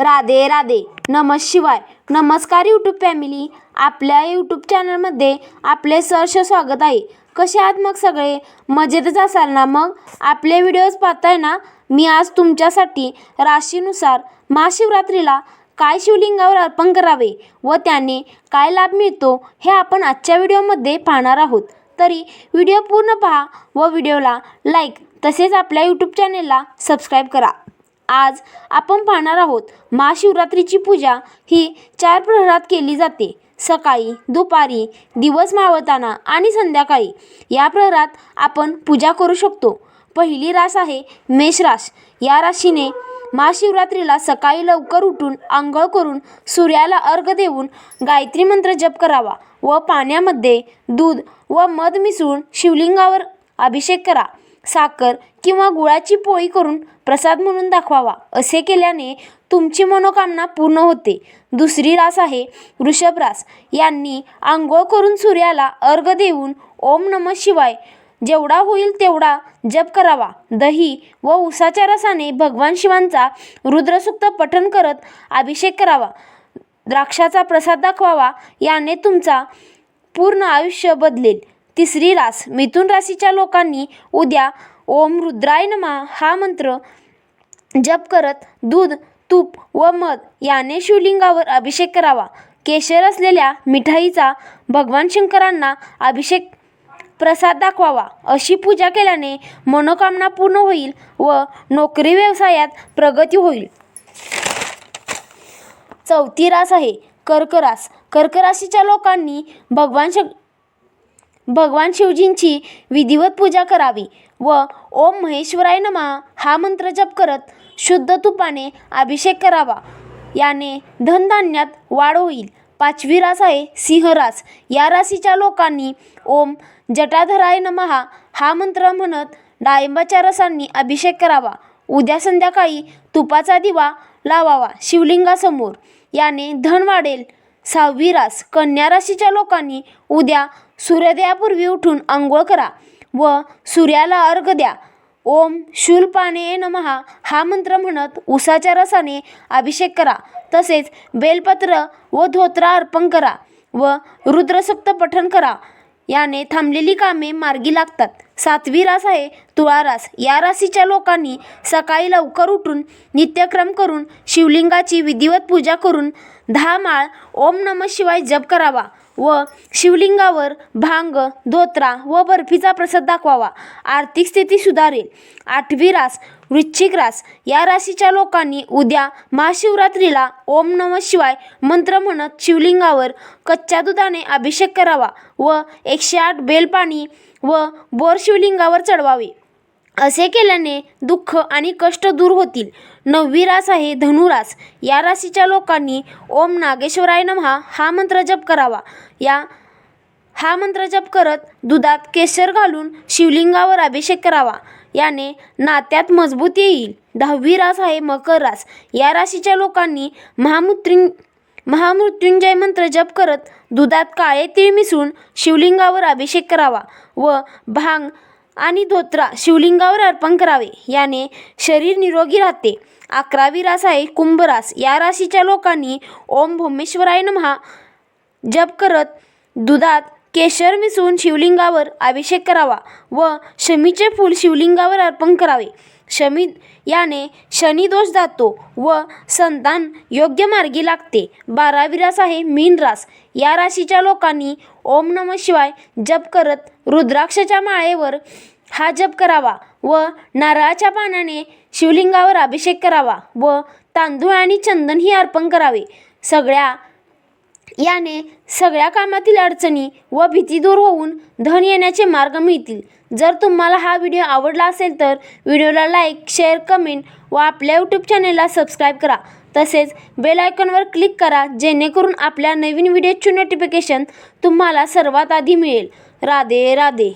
राधे राधे. नमः शिवाय. नमस्कार यूट्यूब फॅमिली आपल्या यूट्यूब चॅनलमध्ये आपले सहर्ष स्वागत आहे. कसे आहात मग सगळे? मजेतच असाल ना मग? आपले व्हिडिओज पाहताय ना? मी आज तुमच्यासाठी राशीनुसार महाशिवरात्रीला काय शिवलिंगावर अर्पण करावे व त्याने काय लाभ मिळतो हे आपण आजच्या व्हिडिओमध्ये पाहणार आहोत. तरी व्हिडिओ पूर्ण पहा व व्हिडिओला लाईक तसेच आपल्या यूट्यूब चॅनेलला सबस्क्राईब करा. आज आपण पाहणार आहोत महाशिवरात्रीची पूजा ही चार प्रहरात केली जाते. सकाळी दुपारी दिवस मावळताना आणि संध्याकाळी. या प्रहरात आपण पूजा करू शकतो. पहिली रास आहे मेष रास. या राशीने महाशिवरात्रीला सकाळी लवकर उठून आंघोळ करून सूर्याला अर्घ देऊन गायत्री मंत्र जप करावा व पाण्यामध्ये दूध व मध मिसळून शिवलिंगावर अभिषेक करा. साखर किंवा गुळाची पोळी करून प्रसाद म्हणून दाखवावा असे केल्याने तुमची मनोकामना पूर्ण होते. दुसरी रास आहे वृषभ रास. यांनी आंघोळ करून सूर्याला अर्घ देऊन ओम नम शिवाय जेवढा होईल तेवढा जप करावा. दही व उसाच्या रसाने भगवान शिवांचा रुद्रसूक्त पठण करत अभिषेक करावा. द्राक्षाचा प्रसाद दाखवावा याने तुमचा पूर्ण आयुष्य बदलेल. तिसरी रास. मिथुन राशीच्या लोकांनी उद्या ओम रुद्राय नमा हा मंत्र जप करत दूध तूप व मध याने शिवलिंगावर अभिषेक करावा. केशर असलेल्या मिठाईचा भगवान शंकरांना अभिषेक प्रसाद दाखवावा. अशी पूजा केल्याने मनोकामना पूर्ण होईल व नोकरी व्यवसायात प्रगती होईल. चौथी रास आहे कर्क रास कर्क राशीच्या लोकांनी भगवान शं भगवान शिवजींची विधिवत पूजा करावी व ओम महेश्वराय नमा हा मंत्र जप करत शुद्ध तुपाने अभिषेक करावा. याने धनधान्यात वाढ होईल. पाचवी रास आहे सिंहरास या राशीच्या लोकांनी ओम जटाधराय नमहा हा मंत्र म्हणत डाळिंबाच्या रसांनी अभिषेक करावा. उद्या संध्याकाळी तुपाचा दिवा लावावा शिवलिंगासमोर. याने धन वाढेल. सहावी रास कन्या राशीच्या लोकांनी उद्या सूर्योदयापूर्वी उठून आंघोळ करा व सूर्याला अर्घ द्या. ओम शूलपाने नमहा हा मंत्र म्हणत उसाच्या रसाने अभिषेक करा. तसेच बेलपत्र व धोत्रा अर्पण करा व रुद्रसप्त पठण करा. याने थांबलेली कामे मार्गी लागतात. सातवी रास आहे तुळा रास. या राशीच्या लोकांनी सकाळी लवकर उठून नित्यक्रम करून शिवलिंगाची विधिवत पूजा करून दहा माळ ओम नम शिवाय जप करावा. व शिवलिंगावर भांग धोत्रा व बर्फीचा प्रसाद दाखवावा. आर्थिक स्थिती सुधारेल. आठवी रास वृश्चिक रास. या राशीच्या लोकांनी उद्या महाशिवरात्रीला ओम नम शिवाय मंत्र म्हणत शिवलिंगावर कच्च्या दुधाने अभिषेक करावा व एकशे आठ बेलपाणी व बोर शिवलिंगावर चढवावे. असे केल्याने दुःख आणि कष्ट दूर होतील. नववी रास आहे धनुरास या राशीच्या लोकांनी ओम नागेश्वराय नमहा हा मंत्र जप करावा. या हा मंत्र जप करत दुधात केशर घालून शिवलिंगावर अभिषेक करावा. याने नात्यात मजबूत येईल. दहावी रास आहे मकर रास. या राशीच्या लोकांनी महामृत्युं महामृत्युंजय मंत्र जप करत दुधात काळे तीळ मिसळून शिवलिंगावर अभिषेक करावा व भांग आणि धोत्रा शिवलिंगावर अर्पण करावे. याने शरीर निरोगी राहते. अकरावी रास आहे कुंभरास. या राशीच्या लोकांनी ओम भोमेश्वराय नमहा जप करत दुधात केशर मिसळून शिवलिंगावर अभिषेक करावा व शमीचे फूल शिवलिंगावर अर्पण करावे. शमी याने शनिदोष जातो व संतान योग्य मार्गी लागते. बारावी रास आहे मीन रास. या राशीच्या लोकांनी ओम नम शिवाय जप करत रुद्राक्षच्या माळेवर हा जप करावा व नारळाच्या पानाने शिवलिंगावर अभिषेक करावा व तांदूळ आणि चंदनही अर्पण करावे. सगळ्या याने सगळ्या कामातील अडचणी व भीती दूर होऊन धन येण्याचे मार्ग मिळतील. जर तुम्हाला हा व्हिडिओ आवडला असेल तर व्हिडिओला लाईक शेअर कमेंट व आपल्या यूट्यूब चॅनेलला सबस्क्राईब करा. तसेच बेल आयकॉनवर क्लिक करा जेणेकरून आपल्या नवीन व्हिडिओची नोटिफिकेशन तुम्हाला सर्वात आधी मिळेल. राधे राधे.